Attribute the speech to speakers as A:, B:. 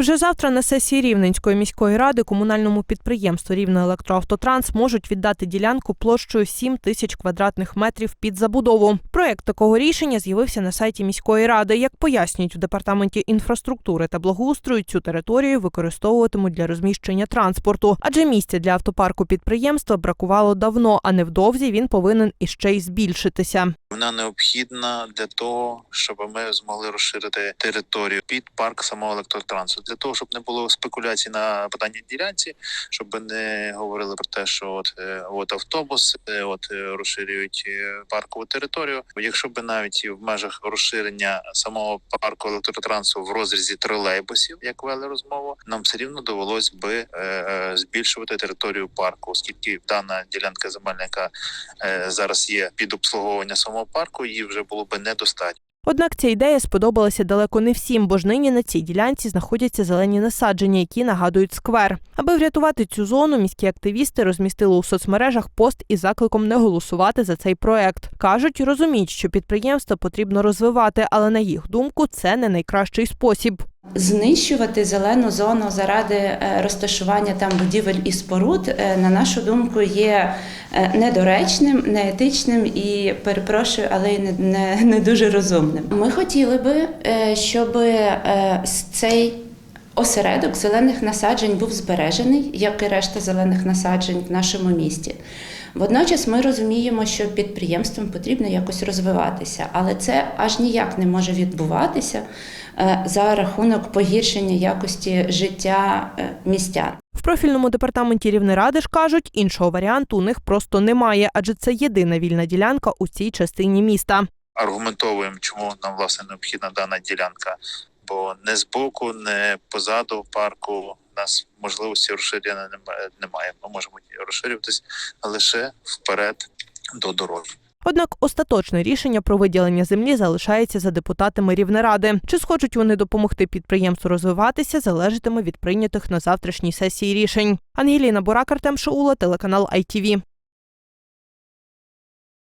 A: Вже завтра на сесії Рівненської міської ради комунальному підприємству «Рівнеелектроавтотранс» можуть віддати ділянку площею 7 тисяч квадратних метрів під забудову. Проект такого рішення з'явився на сайті міської ради. Як пояснюють у департаменті інфраструктури та благоустрою, цю територію використовуватимуть для розміщення транспорту, адже місця для автопарку підприємства бракувало давно, а невдовзі він повинен іще й збільшитися.
B: Вона необхідна для того, щоб ми змогли розширити територію під парк самого електротрансу, для того, щоб не було спекуляцій на питанні ділянці, щоб не говорили про те, що от, е, от автобус, е, от е, розширюють паркову територію. Якщо б навіть в межах розширення самого парку електротрансу в розрізі тролейбусів, як вели розмову, нам все рівно довелось би збільшувати територію парку, оскільки дана ділянка е, зараз є під обслуговування самого парку, її вже було би недостатньо.
A: Однак ця ідея сподобалася далеко не всім, бо ж нині на цій ділянці знаходяться зелені насадження, які нагадують сквер. Аби врятувати цю зону, міські активісти розмістили у соцмережах пост із закликом не голосувати за цей проект. кажуть, розуміють, що підприємство потрібно розвивати, але на їх думку це не найкращий спосіб.
C: Знищувати зелену зону заради е, розташування там будівель і споруд, е, на нашу думку, є е, недоречним, неетичним і перепрошую, але й не, не, не дуже розумним. Ми хотіли би, щоб цей осередок зелених насаджень був збережений, як і решта зелених насаджень в нашому місті. Водночас ми розуміємо, що підприємствам потрібно якось розвиватися, але це аж ніяк не може відбуватися е, за рахунок погіршення якості життя е, містян.
A: В профільному департаменті Рівнеради ж кажуть, іншого варіанту у них просто немає, адже це єдина вільна ділянка у цій частині міста.
B: аргументовуємо, чому нам власне необхідна дана ділянка. Бо не збоку, не позаду парку у нас можливості розширення немає-. Ми можемо розширюватись лише вперед до дороги.
A: Однак остаточне рішення про виділення землі залишається за депутатами Рівнеради. Чи схочуть вони допомогти підприємству розвиватися, залежатиме від прийнятих на завтрашній сесії рішень. Ангеліна Бурак, Артем Шаула, телеканал ITV.